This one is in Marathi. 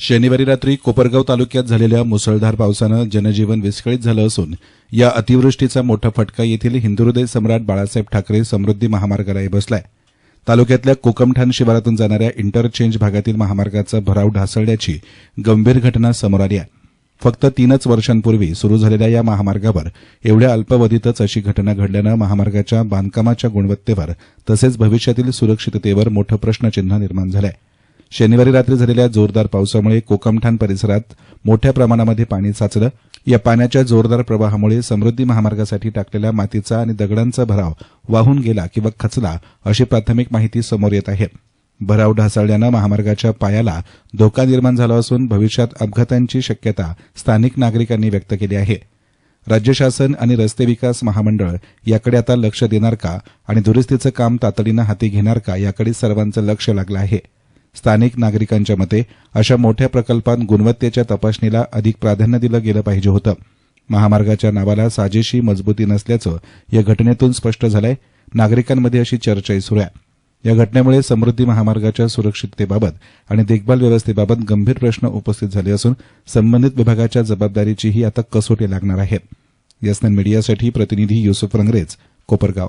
शनिवारी रात्री कोपरगाव तालुक्यात झालेल्या मुसळधार पावसानं जनजीवन विस्कळीत झालं असून या अतिवृष्टीचा मोठा फटका येथील हिंदुहृदय सम्राट बाळासाहेब ठाकरे समृद्धी महामार्गालाही बसलाय. तालुक्यातल्या कोकमठाण शिवारातून जाणाऱ्या इंटरचेंज भागातील महामार्गाचा भराव ढासळल्याची गंभीर घटना समोर आली आहे. फक्त तीनच वर्षांपूर्वी सुरू झालेल्या या महामार्गावर एवढ्या अल्पावधीतच अशी घटना घडल्यानं महामार्गाच्या बांधकामाच्या गुणवत्तेवर तसेच भविष्यातील सुरक्षिततेवर मोठं प्रश्नचिन्ह निर्माण झालं आहे शनिवारी रात्री झालेल्या जोरदार पावसामुळे कोकमठाण परिसरात मोठ्या प्रमाणामध्ये पाणी साचलं. या पाण्याच्या जोरदार प्रवाहामुळे समृद्धी महामार्गासाठी टाकलेल्या मातीचा आणि दगडांचा भराव वाहून गेला किंवा खचला अशी प्राथमिक माहिती समोर येत आहे. भराव ढासळल्यानं महामार्गाच्या पायाला धोका निर्माण झाला असून भविष्यात अपघातांची शक्यता स्थानिक नागरिकांनी व्यक्त केली आहे. राज्य शासन आणि रस्ते विकास महामंडळ याकडे आता लक्ष देणार का आणि दुरुस्तीचं काम तातडीनं हाती घेणार का याकडे सर्वांचं लक्ष लागलं आहे. स्थानिक नागरिकांच्या मते अशा मोठ्या प्रकल्पात गुणवत्तेच्या तपासणीला अधिक प्राधान्य दिलं गेलं पाहिजे होतं. महामार्गाच्या नावाला साजेशी मजबूती नसल्याचं या घटनेतून स्पष्ट झालंय. नागरिकांमध्ये अशी चर्चाही सुरू आहे. या घटनेमुळे समृद्धी महामार्गाच्या सुरक्षिततेबाबत आणि देखभाल व्यवस्थेबाबत गंभीर प्रश्न उपस्थित झाले असून संबंधित विभागाच्या जबाबदारीचीही आता कसोटी लागणार आहे. यस्नन मीडियासाठी प्रतिनिधी युसुफ रंगरेज कोपरगाव.